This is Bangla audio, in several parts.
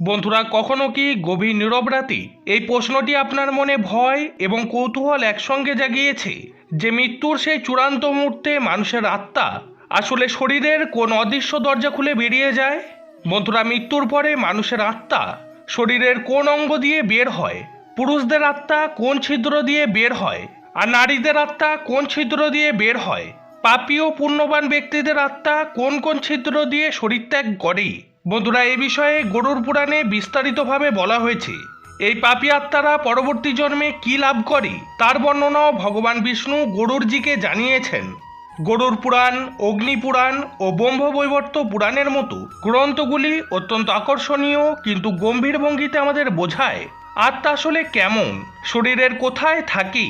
বন্ধুরা, কখনো কি গভীর নীরব রাতে এই প্রশ্নটি আপনার মনে ভয় এবং কৌতূহল একসঙ্গে জাগিয়েছে যে মৃত্যুর সেই চূড়ান্ত মুহূর্তে মানুষের আত্মা আসলে শরীরের কোন অদৃশ্য দরজা খুলে বেরিয়ে যায়? বন্ধুরা, মৃত্যুর পরে মানুষের আত্মা শরীরের কোন অঙ্গ দিয়ে বের হয়? পুরুষদের আত্মা কোন ছিদ্র দিয়ে বের হয়? আর নারীদের আত্মা কোন ছিদ্র দিয়ে বের হয়? পাপী ও পুণ্যবান ব্যক্তিদের আত্মা কোন কোন ছিদ্র দিয়ে শরীর ত্যাগ করে? বন্ধুরা, এ বিষয়ে গরুর পুরাণে বিস্তারিতভাবে বলা হয়েছে। এই পাপী আত্মারা পরবর্তী জন্মে কি লাভ করে, তার বর্ণনাও ভগবান বিষ্ণু গরুরজিকে জানিয়েছেন। গরুর পুরাণ, অগ্নি পুরাণ ও ব্রহ্মবৈবর্ত পুরাণের মতো গ্রন্থগুলি অত্যন্ত আকর্ষণীয় কিন্তু গম্ভীর ভঙ্গিতে আমাদের বোঝায়, আত্মা আসলে কেমন, শরীরের কোথায় থাকে,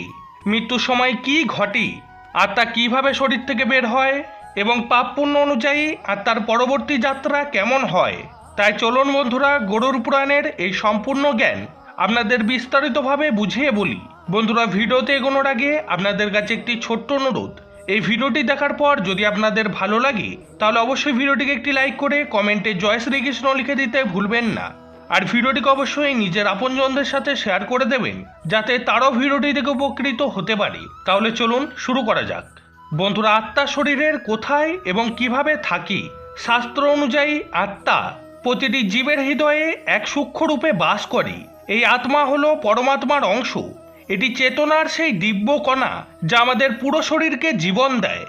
মৃত্যুর সময় কি ঘটে, আত্মা কীভাবে শরীর থেকে বের হয় এবং পাপ পুণ্য অনুযায়ী আর তার পরবর্তী যাত্রা কেমন হয়? তাই চলুন বন্ধুরা, গরুর পুরাণের এই সম্পূর্ণ জ্ঞান আপনাদের বিস্তারিতভাবে বুঝিয়ে বলি। বন্ধুরা, ভিডিওতে এগোনোর আগে আপনাদের কাছে একটি ছোট্ট অনুরোধ। এই ভিডিওটি দেখার পর যদি আপনাদের ভালো লাগে, তাহলে অবশ্যই ভিডিওটিকে একটি লাইক করে কমেন্টে জয় শ্রীকৃষ্ণ লিখে দিতে ভুলবেন না। আর ভিডিওটিকে অবশ্যই নিজের আপনজনদের সাথে শেয়ার করে দেবেন, যাতে তারও ভিডিওটি থেকে উপকৃত হতে পারে। তাহলে চলুন শুরু করা যাক। বন্ধুরা, আত্মা শরীরের কোথায় এবং কীভাবে থাকি? শাস্ত্র অনুযায়ী আত্মা প্রতিটি জীবের হৃদয়ে এক সূক্ষ্ম রূপে বাস করে। এই আত্মা হল পরমাত্মার অংশ। এটি চেতনার সেই দিব্য কণা যা আমাদের পুরো শরীরকে জীবন দেয়।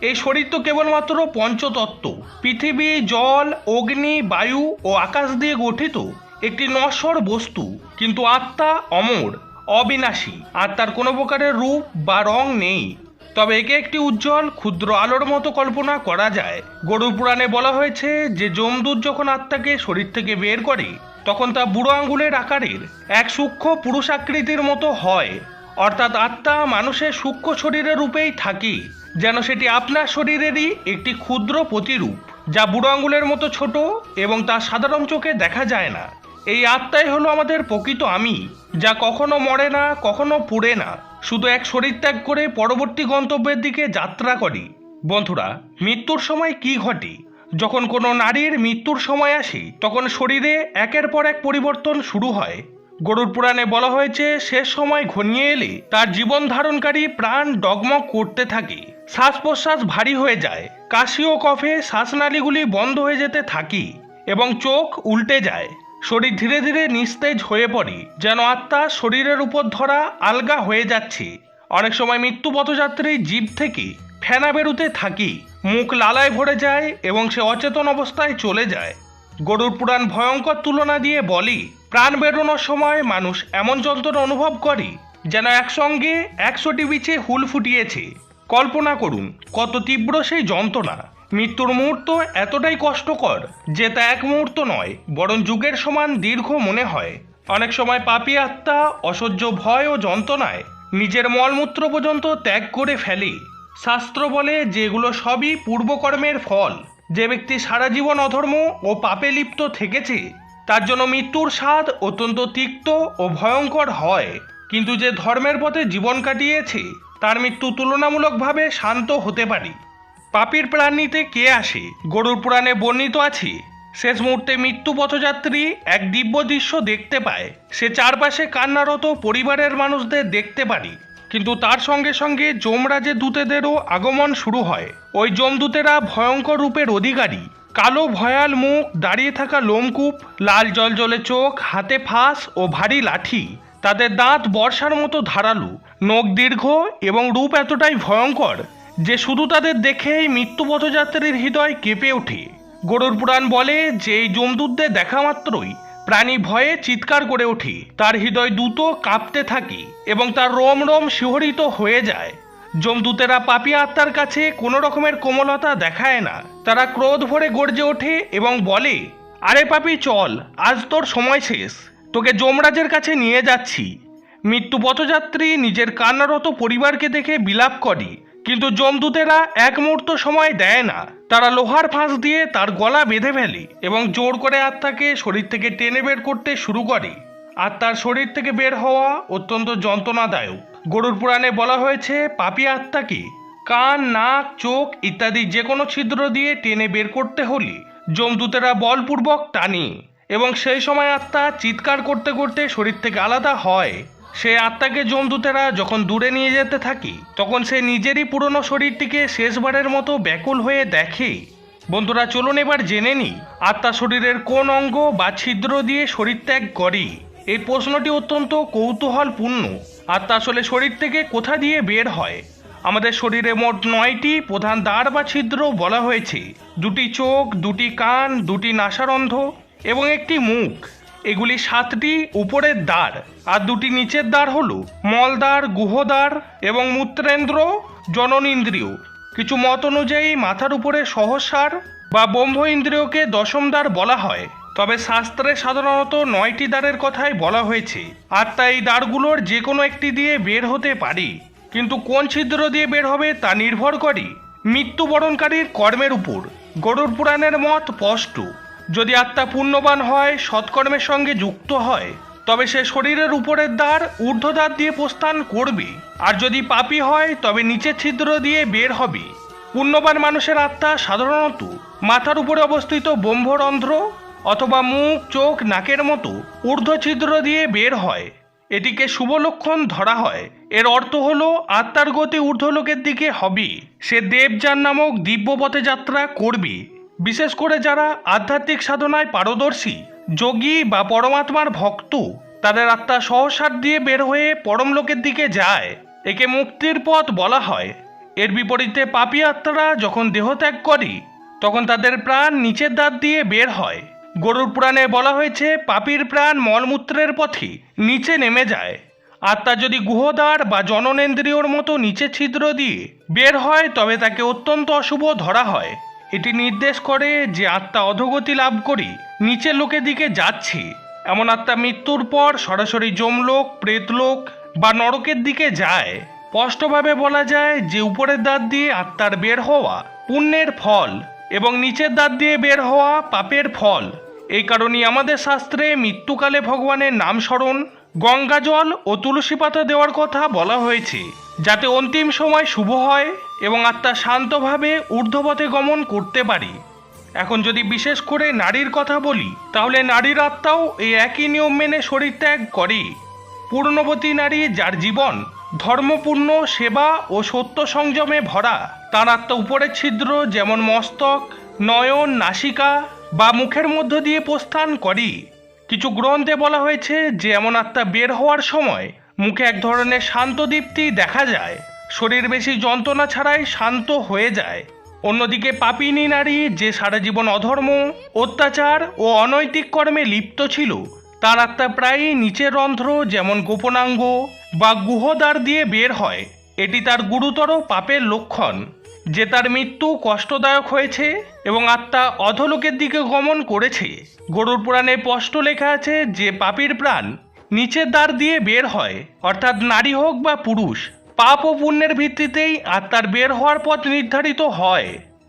এই শরীর তো কেবলমাত্র পঞ্চতত্ত্ব। পৃথিবী, জল, অগ্নি, বায়ু ও আকাশ দিয়ে গঠিত। একটি নশ্বর বস্তু। কিন্তু আত্মা অমর, অবিনাশী। আত্মার কোনো প্রকারের রূপ বা রং নেই। তবে একে একটি উজ্জ্বল, ক্ষুদ্র আলোর মতো কল্পনা করা যায়। গরু পুরাণে বলা হয়েছে যে, যমদূত যখন আত্মাকে শরীর থেকে বের করে, তখন তা বুড়ো আঙ্গুলের আকারের, এক সূক্ষ্ম পুরুষ আকৃতির মতো হয়। অর্থাৎ আত্মা মানুষের সূক্ষ্ম শরীরের রূপেই থাকে, যেন সেটি আপনার শরীরেরই একটি ক্ষুদ্র প্রতিরূপ, যা বুড়ো আঙ্গুলের মতো ছোট এবং তা সাধারণ চোখে দেখা যায় না। এই আত্মাই হলো আমাদের প্রকৃত আমি, যা কখনো মরে না, কখনো পুড়ে না। শুধু এক শরীর ত্যাগ করে পরবর্তী গন্তব্যের দিকে যাত্রা করি। বন্ধুরা, মৃত্যুর সময় কি ঘটে? যখন কোনো নারীর মৃত্যুর সময় আসে, তখন শরীরে একের পর এক পরিবর্তন শুরু হয়। গরুর পুরাণে বলা হয়েছে শেষ সময় ঘনিয়ে এলে তার জীবন ধারণকারী প্রাণ ডগমগ করতে থাকে। শ্বাস প্রশ্বাস ভারী হয়ে যায়, কাশি ও কফে শ্বাসনালীগুলি বন্ধ হয়ে যেতে থাকি এবং চোখ উল্টে যায়। শরীর ধীরে ধীরে নিস্তেজ হয়ে পড়ে, যেন আত্মা শরীরের উপর ধরা আলগা হয়ে যাচ্ছে। অনেক সময় মৃত্যু পথযাত্রী জীব থেকে ফেনা বেরুতে থাকি, মুখ লালায় ভরে যায় এবং সে অচেতন অবস্থায় চলে যায়। গরুর পুরাণ ভয়ঙ্কর তুলনা দিয়ে বলি, প্রাণ বেরোনোর সময় মানুষ এমন যন্ত্রণা অনুভব করে, যেন একসঙ্গে একশোটি বিচে হুল ফুটিয়েছে। কল্পনা করুন, কত তীব্র সেই যন্ত্রণা। মৃত্যুর মুহূর্ত এতটাই কষ্টকর যে তা এক মুহূর্ত নয়, বরং যুগের সমান দীর্ঘ মনে হয়। অনেক সময় পাপী আত্মা অসহ্য ভয় ও যন্ত্রণায় নিজের মলমূত্র পর্যন্ত ত্যাগ করে ফেলে। শাস্ত্র বলে যেগুলো সবই পূর্বকর্মের ফল। যে ব্যক্তি সারা জীবন অধর্ম ও পাপে লিপ্ত থেকেছে, তার জন্য মৃত্যুর স্বাদ অত্যন্ত তিক্ত ও ভয়ঙ্কর হয়। কিন্তু যে ধর্মের পথে জীবন কাটিয়েছে, তার মৃত্যু তুলনামূলকভাবে শান্ত হতে পারে। পাপীর প্রাণ নিতে কে আসে? গরুর পুরাণে বর্ণিত আছে, শেষ মুহূর্তে মৃত্যু পথযাত্রী এক দিব্য দৃশ্য দেখতে পায়। সে চারপাশে কান্নারত পরিবারের মানুষদের দেখতে পারে। কিন্তু তার সঙ্গে সঙ্গে যমরাজের দূতেদেরও আগমন শুরু হয়। ওই যমদূতেরা ভয়ঙ্কর রূপের অধিকারী। কালো ভয়াল মুখ, দাঁড়িয়ে থাকা লোমকূপ, লাল জলজলে চোখ, হাতে ফাঁস ও ভারী লাঠি। তাদের দাঁত বর্ষার মতো ধারালু, নখ দীর্ঘ এবং রূপ এতটাই ভয়ঙ্কর যে শুধু তাদের দেখেই মৃত্যু পথযাত্রীর হৃদয় কেঁপে ওঠে। গরুর পুরাণ বলে যে এই যমদূতদের দেখা মাত্রই প্রাণী ভয়ে চিৎকার করে ওঠে। তার হৃদয় দ্রুত কাঁপতে থাকে এবং তার রোম রোম শিহরিত হয়ে যায়। যমদূতেরা পাপী আত্মার কাছে কোনো রকমের কোমলতা দেখায় না। তারা ক্রোধ ভরে গর্জে ওঠে এবং বলে, আরে পাপি, চল, আজ তোর সময় শেষ। তোকে যমরাজের কাছে নিয়ে যাচ্ছি। মৃত্যু পথযাত্রী নিজের কান্নারত পরিবারকে দেখে বিলাপ করে। কিন্তু যমদূতেরা এক মুহূর্ত সময় দেয় না। তারা লোহার ফাঁস দিয়ে তার গলা বেঁধে ফেলে এবং জোর করে আত্মাকে শরীর থেকে টেনে বের করতে শুরু করে। আত্মার শরীর থেকে বের হওয়া অত্যন্ত যন্ত্রণাদায়ক। গরুর পুরাণে বলা হয়েছে, পাপী আত্মাকে কান, নাক, চোখ ইত্যাদি যে কোনো ছিদ্র দিয়ে টেনে বের করতে হলে যমদূতেরা বলপূর্বক টানে এবং সেই সময় আত্মা চিৎকার করতে করতে শরীর থেকে আলাদা হয়। সে আত্মাকে জমদূতেরা যখন দূরে নিয়ে যেতে থাকি, তখন সে নিজেরই পুরনো শরীরটিকে শেষবারের মতো ব্যাকুল হয়ে দেখে। বন্ধুরা, চলুন এবার জেনে নি আত্মা শরীরের কোন অঙ্গ বা ছিদ্র দিয়ে শরীর ত্যাগ করে। এই প্রশ্নটি অত্যন্ত কৌতূহলপূর্ণ। আত্মা আসলে শরীর থেকে কোথা দিয়ে বের হয়? আমাদের শরীরে মোট নয়টি প্রধান দ্বার বা ছিদ্র বলা হয়েছে। দুটি চোখ, দুটি কান, দুটি নাসারন্ধ এবং একটি মুখ। এগুলি সাতটি, উপরের দ্বার, আর দুটি নিচের দ্বার হল মলদ্বার, গুহদ্বার এবং মূত্রেন্দ্র, জননেন্দ্রিয়। কিছু মত অনুযায়ী মাথার উপরে সহসার বা ব্রহ্ম ইন্দ্রিয়কে দশম দ্বার বলা হয়। তবে শাস্ত্রে সাধারণত নয়টি দ্বারের কথাই বলা হয়েছে। আর তাই এই দ্বারগুলোর যে কোনো একটি দিয়ে বের হতে পারি। কিন্তু কোন ছিদ্র দিয়ে বের হবে তা নির্ভর করে। মৃত্যুবরণকারীর কর্মের উপর। গরুর পুরাণের মত স্পষ্ট। যদি আত্মা পুণ্যবান হয়, সৎকর্মের সঙ্গে যুক্ত হয়, তবে সে শরীরের উপরের দ্বার ঊর্ধ্বদ্বার দিয়ে প্রস্থান করবে। আর যদি পাপি হয়, তবে নিচের ছিদ্র দিয়ে বের হবে। পুণ্যবান মানুষের আত্মা সাধারণত মাথার উপরে অবস্থিত ব্রহ্মরন্ধ্র অথবা মুখ, চোখ, নাকের মতো ঊর্ধ্ব ছিদ্র দিয়ে বের হয়। এটিকে শুভ লক্ষণ ধরা হয়। এর অর্থ হলো, আত্মার গতি ঊর্ধ্বলোকের দিকে হবে। সে দেবযান নামক দিব্যপথে যাত্রা করবে। বিশেষ করে যারা আধ্যাত্মিক সাধনায় পারদর্শী, যোগী বা পরমাত্মার ভক্ত, তাদের আত্মা সহসার দিয়ে বের হয়ে পরমলোকের দিকে যায়। একে মুক্তির পথ বলা হয়। এর বিপরীতে পাপী আত্মারা যখন দেহত্যাগ করে, তখন তাদের প্রাণ নিচের দাঁত দিয়ে বের হয়। গরুর পুরাণে বলা হয়েছে, পাপীর প্রাণ মলমূত্রের পথে নিচে নেমে যায়। আত্মা যদি গুহদ্বার বা জননেন্দ্রিয়র মতো নিচে ছিদ্র দিয়ে বের হয়, তবে তাকে অত্যন্ত অশুভ ধরা হয়। এটি নির্দেশ করে যে আত্মা অধোগতি লাভ করি নিচের লোকের দিকে যাচ্ছে। এমন আত্মা মৃত্যুর পর সরাসরি যমলোক, প্রেতলোক বা নরকের দিকে যায়। স্পষ্টভাবে বলা যায় যে উপরের দাঁত দিয়ে আত্মার বের হওয়া পুণ্যের ফল এবং নিচের দাঁত দিয়ে বের হওয়া পাপের ফল। এই কারণেই আমাদের শাস্ত্রে মৃত্যুকালে ভগবানের নাম স্মরণ, গঙ্গা জল ও তুলসী পাতা দেওয়ার কথা বলা হয়েছে। যাতে অন্তিম সময় শুভ হয় এবং আত্মা শান্তভাবে ঊর্ধ্বপথে গমন করতে পারি। এখন যদি বিশেষ করে নারীর কথা বলি, তাহলে নারীর আত্মাও এই একই নিয়ম মেনে শরীর ত্যাগ করে। পূর্ণবতী নারী যার জীবন ধর্মপূর্ণ, সেবা ও সত্য সংযমে ভরা, তার আত্মা উপরের ছিদ্র যেমন মস্তক, নয়ন, নাসিকা বা মুখের মধ্য দিয়ে প্রস্থান করি। কিছু গ্রন্থে বলা হয়েছে যে, এমন আত্মা বের হওয়ার সময় মুখে এক ধরনের শান্ত দীপ্তি দেখা যায়। শরীর বেশি যন্ত্রণা ছাড়াই শান্ত হয়ে যায়। অন্যদিকে পাপিনী নারী যে সারা জীবন অধর্ম, অত্যাচার ও অনৈতিক কর্মে লিপ্ত ছিল, তার আত্মা প্রায়ই নিচের রন্ধ্র যেমন গোপনাঙ্গ বা গুহদ্বার দিয়ে বের হয়, এটি তার গুরুতর পাপের লক্ষণ, যে তার মৃত্যু কষ্টদায়ক হয়েছে এবং আত্মা অধলোকের দিকে গমন করেছে। গরুর পুরাণে স্পষ্ট লেখা আছে যে পাপীর প্রাণ নিচের দ্বার দিয়ে বের হয়, অর্থাৎ নারী হোক বা পুরুষ, পাপ ও পুণ্যের ভিত্তিতেই আত্মার বের হওয়ার পথ নির্ধারিত হয়।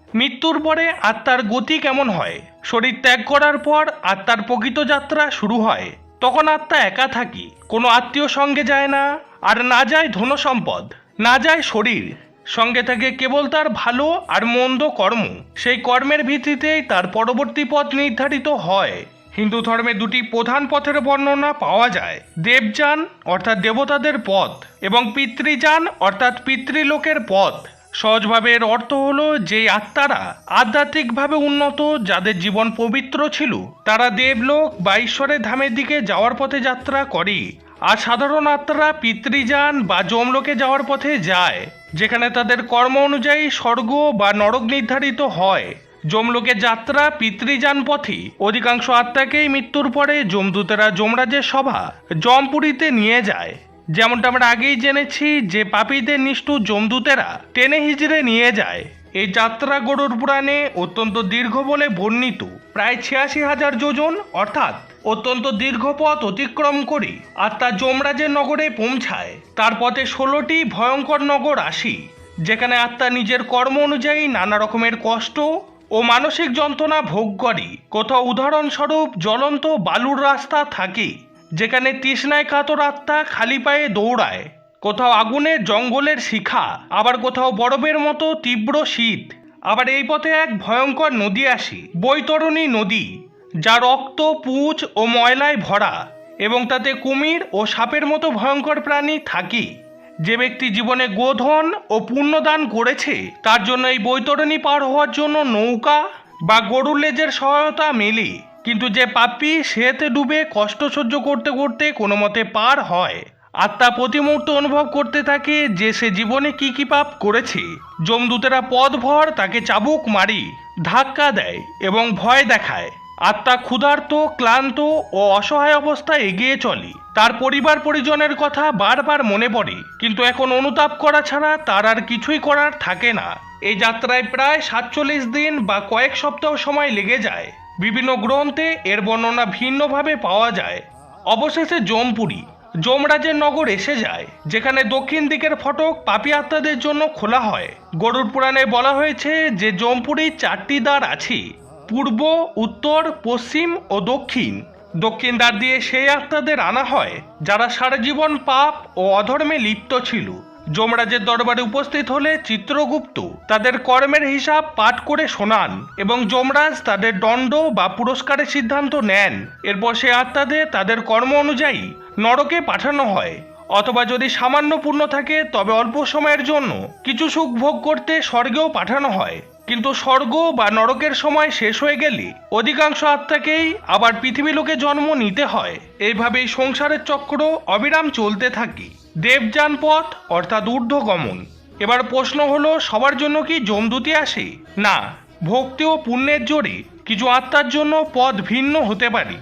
মৃত্যুর পরে আত্মার গতি কেমন হয়? শরীর ত্যাগ করার পর আত্মার প্রকৃত যাত্রা শুরু হয়। তখন আত্মা একা থাকি, কোনো আত্মীয় সঙ্গে যায় না, আর না যায় ধন সম্পদ, না যায় শরীর। সঙ্গে থাকে কেবল তার ভালো আর মন্দ কর্ম, সেই কর্মের ভিত্তিতেই তার পরবর্তী পথ নির্ধারিত হয়। হিন্দু ধর্মে দুটি প্রধান পথের বর্ণনা পাওয়া যায়। দেবযান, অর্থাৎ দেবতাদের পথ, এবং পিতৃযান, অর্থাৎ পিতৃলোকের পথ। সহজভাবে এর অর্থ হলো যে আত্মারা আধ্যাত্মিকভাবে উন্নত, যাদের জীবন পবিত্র ছিল, তারা দেবলোক বা ঈশ্বরের ধামের দিকে যাওয়ার পথে যাত্রা করে। আর সাধারণ আত্মারা পিতৃযান বা যমলোকে যাওয়ার পথে যায়, যেখানে তাদের কর্ম অনুযায়ী স্বর্গ বা নরক নির্ধারিত হয়। যমলোকে যাত্রা পিতৃযান পথে। অধিকাংশ আত্মাকেই মৃত্যুর পরে যমদূতেরা যমরাজের সভা জমপুরীতে নিয়ে যায়। যেমনটা আমরা আগেই জেনেছি যে পাপীদের নিষ্ঠুর যমদূতেরা টেনে হিজড়ে নিয়ে যায়। এই যাত্রা গরুর পুরাণে অত্যন্ত দীর্ঘ বলে বর্ণিত। প্রায় ছিয়াশি হাজার যোজন, অর্থাৎ অত্যন্ত দীর্ঘ পথ অতিক্রম করে আত্মা যমরাজের নগরে পৌঁছায়। তার পথে ষোলোটি ভয়ঙ্কর নগর আসি যেখানে আত্মা নিজের কর্ম অনুযায়ী নানা রকমের কষ্ট ও মানসিক যন্ত্রণা ভোগ করে। কোথাও উদাহরণস্বরূপ জ্বলন্ত বালুর রাস্তা থাকে, যেখানে তৃষ্ণায় কাতর আত্মা খালি পায়ে দৌড়ায়। কোথাও আগুনের জঙ্গলের শিখা, আবার কোথাও বরফের মতো তীব্র শীত। আবার এই পথে এক ভয়ঙ্কর নদী আসি, বৈতরণী নদী, যা রক্ত পুঁজ ও ময়লায় ভরা, এবং তাতে কুমির ও সাপের মতো ভয়ঙ্কর প্রাণী থাকি। যে ব্যক্তি জীবনে গোধন ও পুণ্যদান করেছে, তার জন্য এই বৈতরণী পার হওয়ার জন্য নৌকা বা গরুর লেজের সহায়তা মেলে। কিন্তু যে পাপি, সেতে ডুবে কষ্ট সহ্য করতে করতে কোনো মতে পার হয়। আত্মা প্রতি মুহূর্তে অনুভব করতে থাকে যে সে জীবনে কি কি পাপ করেছে। যমদূতেরা পদভর তাকে চাবুক মারি, ধাক্কা দেয় এবং ভয় দেখায়। আত্মা ক্ষুধার্ত, ক্লান্ত ও অসহায় অবস্থায় এগিয়ে চলে। তার পরিবার পরিজনের কথা বারবার মনে পড়ে, কিন্তু এখন অনুতাপ করা ছাড়া তার আর কিছুই করার থাকে না। এই যাত্রায় প্রায় সাতচল্লিশ দিন বা কয়েক সপ্তাহ সময় লেগে যায়। বিভিন্ন গ্রন্থে এর বর্ণনা ভিন্নভাবে পাওয়া যায়। অবশেষে জমপুরি, যমরাজের নগর এসে যায়, যেখানে দক্ষিণ দিকের ফটক পাপী আত্মাদের জন্য খোলা হয়। গরুর পুরাণে বলা হয়েছে যে জমপুরির চারটি দ্বার আছে। পূর্ব, উত্তর, পশ্চিম ও দক্ষিণ। দক্ষিণ দ্বার দিয়ে সেই আত্মাদের আনা হয়, যারা সারা জীবন পাপ ও অধর্মে লিপ্ত ছিল। যমরাজের দরবারে উপস্থিত হলে চিত্রগুপ্ত তাদের কর্মের হিসাব পাঠ করে শোনান এবং যমরাজ তাদের দণ্ড বা পুরস্কারের সিদ্ধান্ত নেন। এরপর সে আত্মাদের তাদের কর্ম অনুযায়ী নরকে পাঠানো হয়। অথবা যদি সামান্য পূর্ণ থাকে, তবে অল্প সময়ের জন্য কিছু সুখ ভোগ করতে স্বর্গেও পাঠানো হয়। কিন্তু স্বর্গ বা নরকের সময় শেষ হয়ে গেলে অধিকাংশ আত্মাকেই আবার পৃথিবী লোকে জন্ম নিতে হয়। এইভাবেই সংসারের চক্র অবিরাম চলতে থাকে। দেবযান পথ অর্থাৎ ঊর্ধ্বগমন। এবার প্রশ্ন হলো, সবার জন্য কি যমদূতি আসে? না, ভক্তি ও পুণ্যের জোরে কিছু আত্মার জন্য পথ ভিন্ন হতে পারে।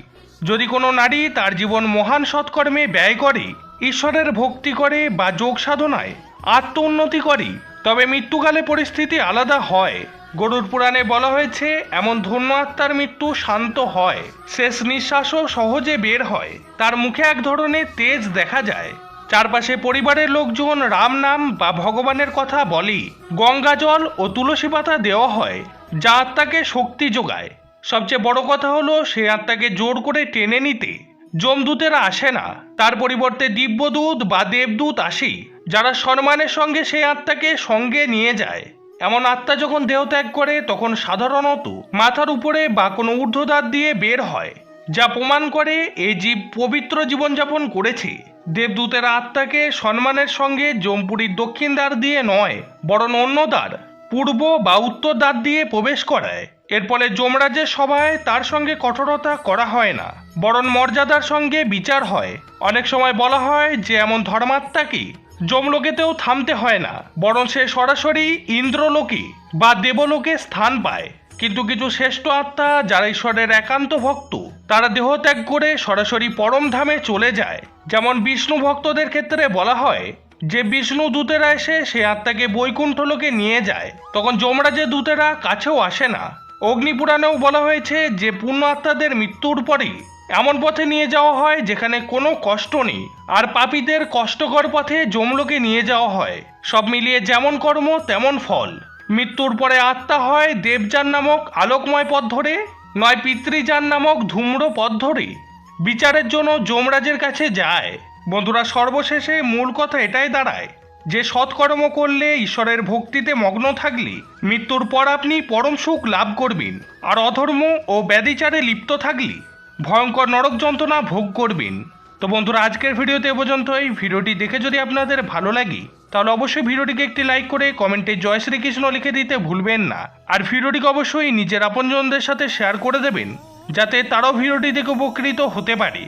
যদি কোনো নারী তার জীবন মহান সৎকর্মে ব্যয় করে, ঈশ্বরের ভক্তি করে বা যোগ সাধনায় আত্ম উন্নতি করে তবে মৃত্যুকালে পরিস্থিতি আলাদা হয়। গরুর পুরাণে বলা হয়েছে, এমন ধন্য আত্মার মৃত্যু শান্ত হয়। শেষ নিঃশ্বাসও সহজে বের হয়। তার মুখে এক ধরনের তেজ দেখা যায়। চারপাশে পরিবারের লোকজন রাম নাম বা ভগবানের কথা বলে, গঙ্গা জল ও তুলসী পাতা দেওয়া হয়, যা আত্মাকে শক্তি যোগায়। সবচেয়ে বড় কথা হলো, সে আত্মাকে জোর করে টেনে নিতে। যমদূতেরা আসে না। তার পরিবর্তে দিব্যদূত বা দেবদূত আসে যারা সম্মানের সঙ্গে সেই আত্মাকে সঙ্গে নিয়ে যায়, এমন আত্মা যখন দেহত্যাগ করে, তখন সাধারণত মাথার উপরে বা কোনো ঊর্ধ্বদ্বার দিয়ে বের হয়, যা প্রমাণ করে এই জীব পবিত্র জীবনযাপন করেছে। দেবদূতের আত্মাকে সম্মানের সঙ্গে জমপুরীর দক্ষিণ দ্বার দিয়ে নয়, বরং অন্য দ্বার, পূর্ব বা উত্তর দ্বার দিয়ে প্রবেশ করায়। এর ফলে যমরাজের সভায় তার সঙ্গে কঠোরতা করা হয় না, বরং মর্যাদার সঙ্গে বিচার হয়। অনেক সময় বলা হয় যে, এমন ধর্মাত্মাকে যমলোকেতেও থামতে হয় না, বরং সে সরাসরি ইন্দ্রলোকে বা দেবলোকে স্থান পায়। কিন্তু কিছু শ্রেষ্ঠ আত্মা যারা ঈশ্বরের একান্ত ভক্ত, তারা দেহত্যাগ করে সরাসরি পরম ধামে চলে যায়। যেমন বিষ্ণু ভক্তদের ক্ষেত্রে বলা হয়, যে বিষ্ণু দূতেরা এসে সে আত্মাকে বৈকুণ্ঠ লোকে নিয়ে যায়, তখন যমরাজের দূতেরা কাছেও আসে না। অগ্নিপুরাণেও বলা হয়েছে যে পুণ্য আত্মাদের মৃত্যুর পরেই এমন পথে নিয়ে যাওয়া হয় যেখানে কোনো কষ্ট নেই। আর পাপীদের কষ্টকর পথে যমলোকে নিয়ে যাওয়া হয়। সব মিলিয়ে যেমন কর্ম, তেমন ফল। মৃত্যুর পরে আত্মা হয় দেবযান নামক আলোকময় পথ ধরে, নয় পিতৃযান নামক ধূম্র পথ ধরে। বিচারের জন্য যমরাজের কাছে যায়। বন্ধুরা, সর্বশেষে মূল কথা এটাই দাঁড়ায় যে, সৎকর্ম করলে ঈশ্বরের ভক্তিতে মগ্ন থাকলে মৃত্যুর পর আপনি পরম সুখ লাভ করবেন। আর অধর্ম ও ব্যাধিচারে লিপ্ত থাকলে ভয়ঙ্কর নরক যন্ত্রণা ভোগ করবেন। তো বন্ধুরা, আজকের ভিডিওতে এ পর্যন্ত এই ভিডিওটি দেখে যদি আপনাদের ভালো লাগে, তাহলে অবশ্যই ভিডিওটিকে একটি লাইক করে কমেন্টে জয় শ্রীকৃষ্ণ লিখে দিতে ভুলবেন না। আর ভিডিওটিকে অবশ্যই নিজের আপনজনদের সাথে শেয়ার করে দেবেন, যাতে তারাও ভিডিওটি দেখে উপকৃত হতে পারে।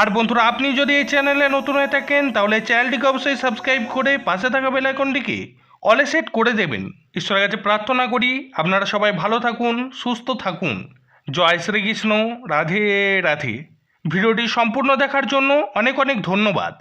আর বন্ধুরা, আপনি যদি এই চ্যানেলে নতুন হয়ে থাকেন, তাহলে চ্যানেলটিকে অবশ্যই সাবস্ক্রাইব করে পাশে থাকা বেল আইকনটিকে অলে সেট করে দেবেন। ঈশ্বরের কাছে প্রার্থনা করি, আপনারা সবাই ভালো থাকুন, সুস্থ থাকুন। জয় শ্রীকৃষ্ণ রাধে রাধে। ভিডিওটি সম্পূর্ণ দেখার জন্য অনেক অনেক ধন্যবাদ।